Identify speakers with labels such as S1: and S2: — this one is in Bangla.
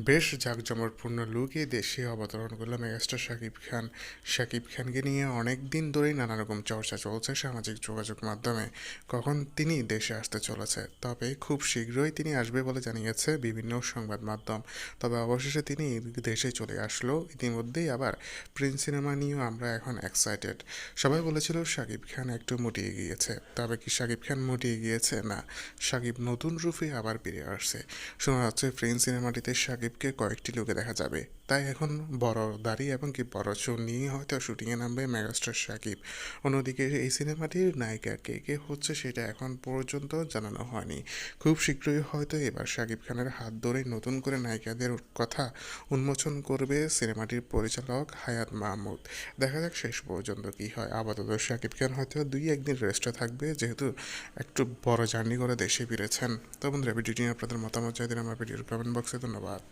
S1: বেশ জাঁকজমকপূর্ণ লুকে দেশে অবতরণ করল মেগাস্টার শাকিব খান। শাকিব খানকে নিয়ে অনেক দিন ধরেই নানা রকম চর্চা চলছে সামাজিক যোগাযোগ মাধ্যমে। কখন তিনি দেশে আসতে চলেছে? তবে খুব শীঘ্রই তিনি আসবে বলে জানিয়েছে বিভিন্ন সংবাদ মাধ্যম। তবে অবশেষে তিনি দেশে চলে আসলো। ইতিমধ্যেই আবার প্রিন্স সিনেমা নিয়েও আমরা এখন এক্সাইটেড সবাই বলেছিল শাকিব খান একটু মুটিয়ে গিয়েছে। তবে কি শাকিব খান মুটিয়ে গিয়েছে? না, শাকিব নতুন রূপে আবার ফিরে আসছে। শোনা যাচ্ছে প্রিন্স সিনেমাটিতে শাকিবকে কয়েকটি লোকে দেখা যাবে। তাই এখন বড় দাড়ি এবং কি বড় চুল নিয়ে হয়তো শুটিংয়ে নামবে মেগাস্টার শাকিব অন্যদিকে এই সিনেমাটির নায়িকা কে কে হচ্ছে সেটা এখন পর্যন্ত জানানো হয়নি। খুব শীঘ্রই হয়তো এবার শাকিব খানের হাত ধরে নতুন করে নায়িকাদের কথা উন্মোচন করবে সিনেমাটির পরিচালক হায়াত মাহমুদ। দেখা যাক শেষ পর্যন্ত কি হয়। আপাতত শাকিব খান হয়তো দুই একদিন রেস্টে থাকবে, যেহেতু একটু বড় জার্নি করে দেশে ফিরেছেন। তো বন্ধুরা, ভিডিওটি আপনাদের মতামত চাইদিন আমার ভিডিওর কমেন্ট বক্সে ধন্যবাদ।